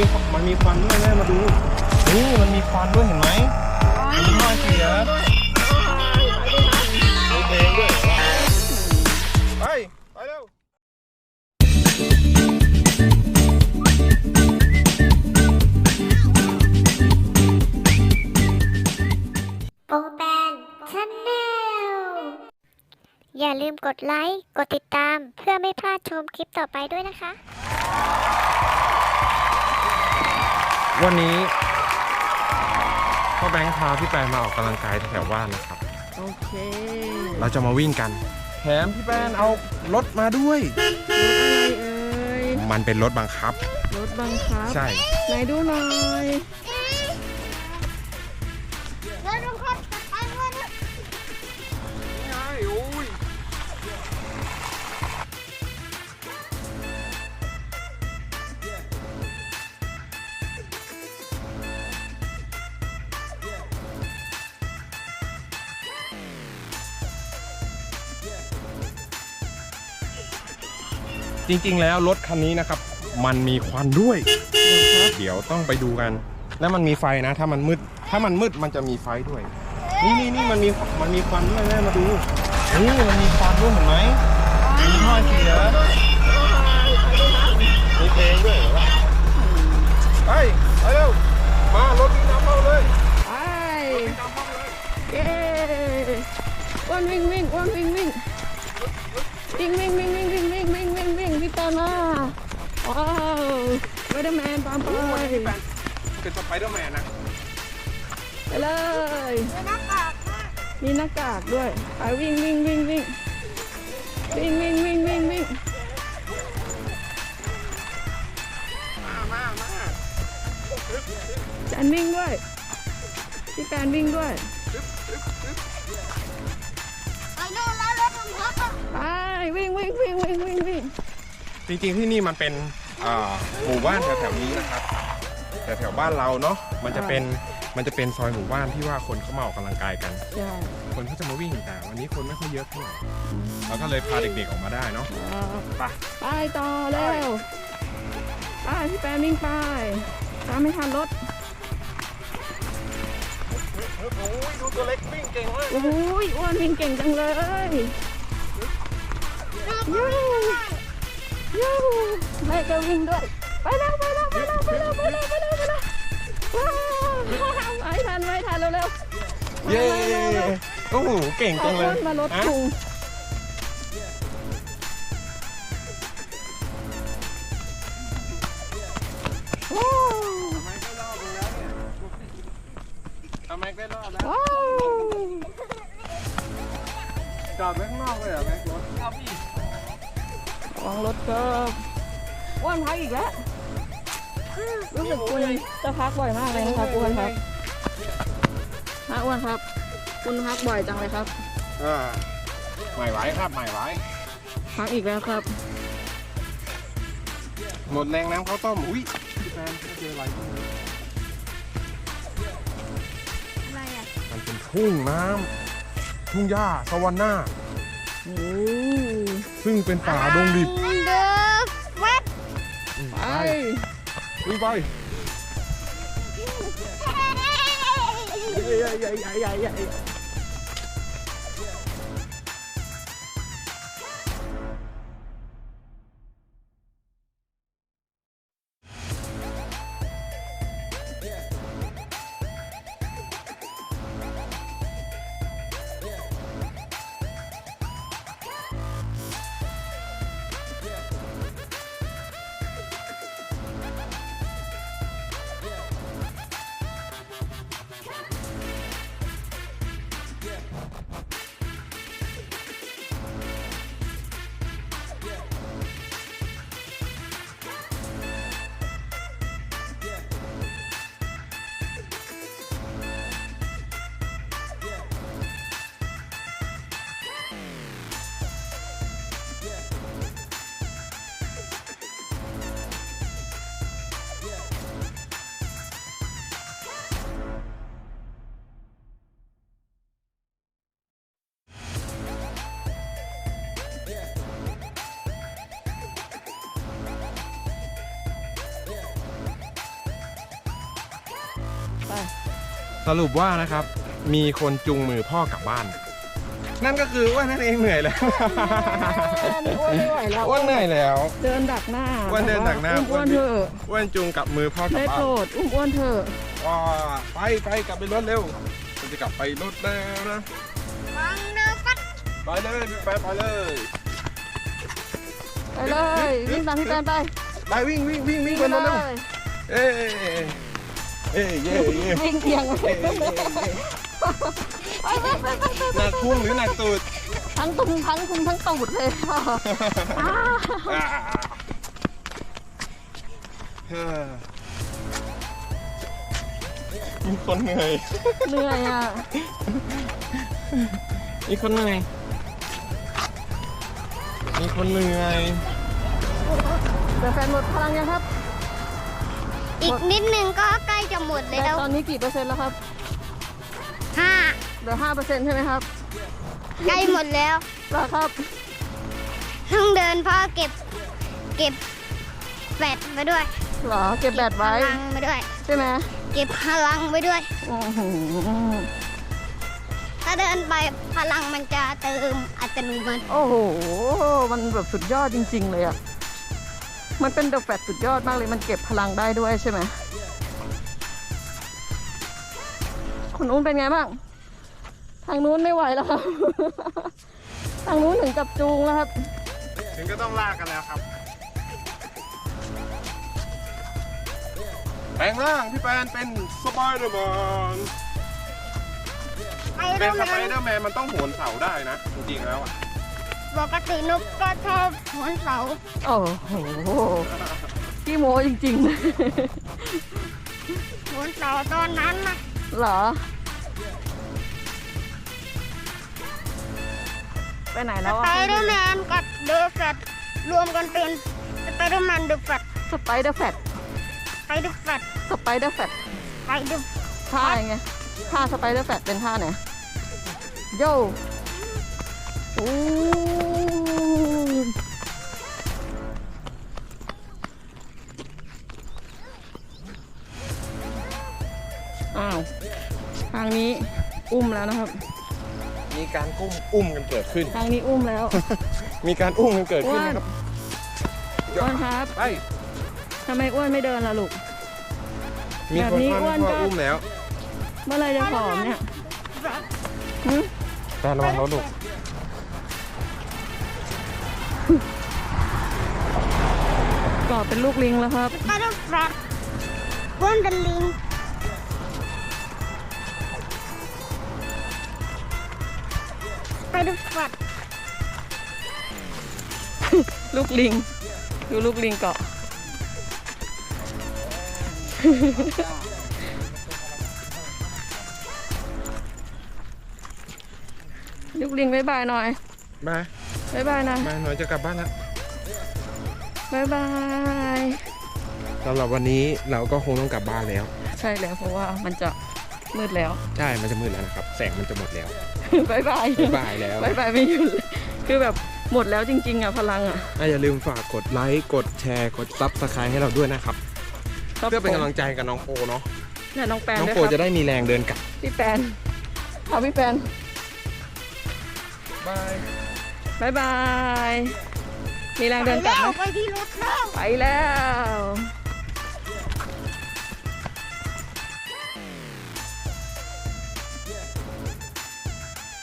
มีมันมีควันด้วยแม่มาดู นี่มันมีควันด้วยเห็นไหมมันมีท่อเสียรถแดงด้วยไป ไปเร็วโปแปนชาแนลอย่าลืมกดไลค์ กดติดตาม เพื่อไม่พลาดชมคลิปต่อไปด้วยนะคะ วันนี้พ่อแบงค์พาพี่แปนมาออกกำลังกายแถวบ้านนะครับ โอเค เราจะมาวิ่งกัน แถมพี่แปนเอารถมาด้วย รถอะไรเอ่ย มันเป็นรถบังคับ รถบังคับ ใช่ ไหนดูหน่อย จริงๆแล้วรถคันนี้นะครับ มันมีควันด้วย เดี๋ยวต้องไปดูกัน แล้วมันมีไฟนะ ถ้ามันมืด ถ้ามันมืดมันจะมีไฟด้วย นี่นี่นี่มันมีมันมีควันด้วยแม่มาดูนี่มันมีควันด้วยเห็นไหมมีท่อเสียมีเพลงด้วยเหรไปไปเร็วมารถวิ่งน้ำเข้าเลยไปเย้วันวิ่งวิ่งวันวิ่งวิ่งวิ่งวิ่งวิ่ง ตามมาว้าวไวเดอร์แมนตามไปเป็นสไปเดอร์แมนนะไปเลยมีหน้ากากด้วยไปวิ่งวิ่งวิ่งวิ่งวิ่งวิ่งวิ่งวิ่งวิ่งมามามาแจนวิ่งด้วยพี่แปนวิ่งด้วยไปวิ่งวิ่งวิ่งวิ่งวิ่งวิ่ง จริงๆที่นี่มันเป็นอ่าหมู่บ้านแถวๆนี้นะครับแต่แถวบ้านเราเนาะมันจะเป็นมันจะเป็นซอยหมู่บ้านที่ว่าคนเขามาออกกำลังกายกัน ใช่คนเขาจะมาวิ่งแต่วันนี้คนไม่ค่อยเยอะเท่าไหร่เราก็เลยพาเด็กๆออกมาได้เนาะไป ไปต่อเร็วไปพี่แปนวิ่งไปตามไม่ทันรถโอ้ยดูตัวเล็กวิ่งเก่งมาก โอ้ยอ้วนวิ่งเก่งจังเลยยูยู แม่ก็วิ่งด้วย ไปแล้วไปแล้วไปแล้วไปแล้วไปแล้วไปแล้วไปแล้วว้าวไม่ทันไม่ทันเร็วๆเย้โอ้โหเก่งจัเอางเลอ้วยนมารถฮะพุงโอ้ทำไมไม่รอดแล้วว้าวจอดไว้ข้างนอกเลยเหรอแม็กรถระ วังรถครับอ้วนพักอีกแล้ว รู้สึกคุณจะพักบ่อยมากเลยนะครับอ้วนครับฮะอ้วนครับ คุณพักบ่อยจังเลยครับอ่าใหม่ไหวครับใหม่ไหวพักอีกแล้วครับ หมดแรงน้ำข้าวต้มอุ้ยพี่แฟนเจออะไรขึ้นมาอะไรอะมันเป็นทุ่งน้ำทุ่งหญ้าสวรรค์หน้าโอ้ ซึ่งเป็นป่าดงดิบเดิมเว็บอืมไปไปวิ่งไปใหญ่ใหญ่ใหญ่ใหญ่ ใหญ่รุปว่านะครับ มีคนจุงมือพ่อกลับบ้าน นั่นก็คือว่านั่นเองเหนื่อยแล้วอ้วนไม่ไหวแล้วอ้วนเหนื่อยแล้วเดินดักหน้าอ้วนเดินดักหน้าอุ้มอ้วนเถอะอ้วนจุงกับมือพ่อกลับได้บ้าโปรนดอุ้มอ้วนเถอะว้าไปไปกลับไปรถเร็วมันจะกลับไปรถแล้วนะฟังเด้อปัดไปเลยไปไปเลย ไปเลยวิ่งตามพี่แปนไปไปวิ่งวิ่งวิ่งวิ่งไปไปรถเลเร็วยเอ้ย เอ้ยเย่เย่วิ่งเอียงเอ้ยเอ้ยเอ้ยหนักพุงหรือหนักตูดทั้งตุ้มทั้งพุงทั้งตูดเลยค่ะมีคนเหนื่อยเหนื่อยอะมีคนเหนื่อยมีคนเหนื่อยแต่แฟนหมดพลังยังครับ อีกนิดนึงก็ใกล้จะหมดแต่แล้วตอนนี้กี่เปอร์เซ็นต์แล้วครับห้าเหลือห้าเปอร์เซ็นต์ใช่ไหมครับ ใกล้หมดแล้วเหรอครับ ต้องเดินพ่อเก็บ เก็บแบตไปด้วยเหรอเก็บแบตไว้พลังไปด้วย ใช่ไหมเก็บพลังไปด้วยอื้อหือถ้าเดินไปพลังมันจะเติมอัตโนมัติโอ้โหมันแบบสุดยอดจริง ๆ เลยอะ มันเป็นเดอะแฟตสุดยอดมากเลยมันเก็บพลังได้ด้วยใช่ไหมคนนู้นเป็นไงบ้าง ทางนู้นไม่ไหวแล้วครับ ทางนู้นถึงกับจูงแล้วครับ ถึงก็ต้องลากกันแล้วครับ แปลงร่างพี่แปนเป็นสไปเดอร์แมนไอเป็รอนนสแมไปนเดอร์แมนมันต้องโหนเสาได้นะ จริงๆแล้วอะ ปกตินกก็ชอบหนเสาโอ้โหพี่โมจริงๆหนเสาตอนนั้นนะเหรอ ไปไหนสแล้วไปอะเดอร์แมนกับเดอะแฟตรวมกันเป็นสไปเดอร์แมนเดอะแฟตสไปเดอร์แฟตสไปเดอร์แฟตสไปเดอร์แฟตสไปเดอร์ท่าไงท่าสไปเดอร์แฟตเป็นท่าไหนโย่ อู้อ้าว ทางนี้อุ้มแล้วนะครับ มีการกุ้มอุ้มกันเกิดขึ้น ทางนี้อุ้มแล้ว มีการอุ้มกันเกิดขึ้นนะครับอ้วนครับ ไปทำไมอ้วนไม่เดินล่ะลูก มีแบบคนนี้พ่ออ้วนพ่อก็ อุ้มแล้ว เมื่อไรจะผอมเนี่ยหึแปนระวังรถลูก กอดเป็นลูกลิงแล้วครับสไปเดอร์แฟตเพื่อนเป็นลิงสไปเดอร์แฟตลูกลิง ดูลูกลิงเกาะ ลูกลิงบายบายหน่อยมาบายบายนะมาหน่อยจะกลับบ้านแล้ว บายบายสำหรับวันนี้เราก็คงต้องกลับบ้านแล้ว ใช่แล้วเพราะว่ามันจะมืดแล้ว ใช่ มันจะมืดแล้วนะครับ แสงมันจะหมดแล้วบายบายบ๊ายบายแล้วบายบายไม่หยุดเลยคือแบบหมดแล้วจริงๆอะพลังอะอะอย่าลืมฝากกดไลค์กดแชร์ กดซับสไครต์ให้เราด้วยนะครับครับเพื่อเป็นผมกำลังใจกับน้องโปเนาะเนี่ยน้องแปนน้องด้วยโปคจะรับได้มีแรงเดินกลับ พี่แปนเอาพี่แปนบายบายบาย มีแรงเดินกลับไหมไปที่รถแล้ว ไปแล้ว